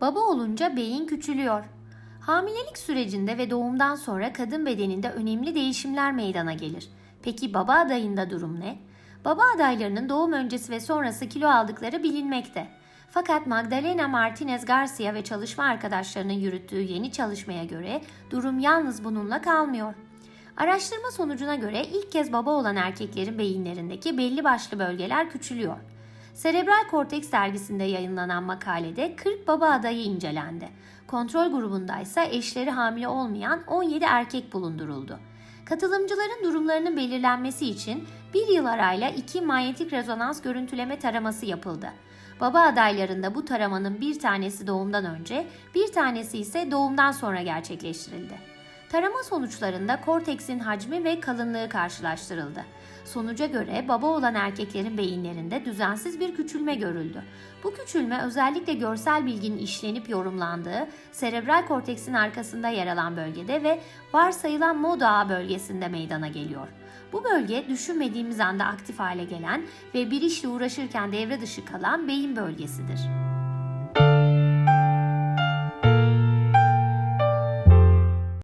Baba olunca beyin küçülüyor. Hamilelik sürecinde ve doğumdan sonra kadın bedeninde önemli değişimler meydana gelir. Peki baba adayında durum ne? Baba adaylarının doğum öncesi ve sonrası kilo aldıkları bilinmekte. Fakat Magdalena Martinez Garcia ve çalışma arkadaşlarının yürüttüğü yeni çalışmaya göre durum yalnız bununla kalmıyor. Araştırma sonucuna göre ilk kez baba olan erkeklerin beyinlerindeki belli başlı bölgeler küçülüyor. Serebral Korteks dergisinde yayınlanan makalede 40 baba adayı incelendi. Kontrol grubunda ise eşleri hamile olmayan 17 erkek bulunduruldu. Katılımcıların durumlarının belirlenmesi için bir yıl arayla iki manyetik rezonans görüntüleme taraması yapıldı. Baba adaylarında bu taramanın bir tanesi doğumdan önce, bir tanesi ise doğumdan sonra gerçekleştirildi. Tarama sonuçlarında korteksin hacmi ve kalınlığı karşılaştırıldı. Sonuca göre baba olan erkeklerin beyinlerinde düzensiz bir küçülme görüldü. Bu küçülme özellikle görsel bilginin işlenip yorumlandığı serebral korteksin arkasında yer alan bölgede ve varsayılan moda bölgesinde meydana geliyor. Bu bölge düşünmediğimiz anda aktif hale gelen ve bir işle uğraşırken devre dışı kalan beyin bölgesidir.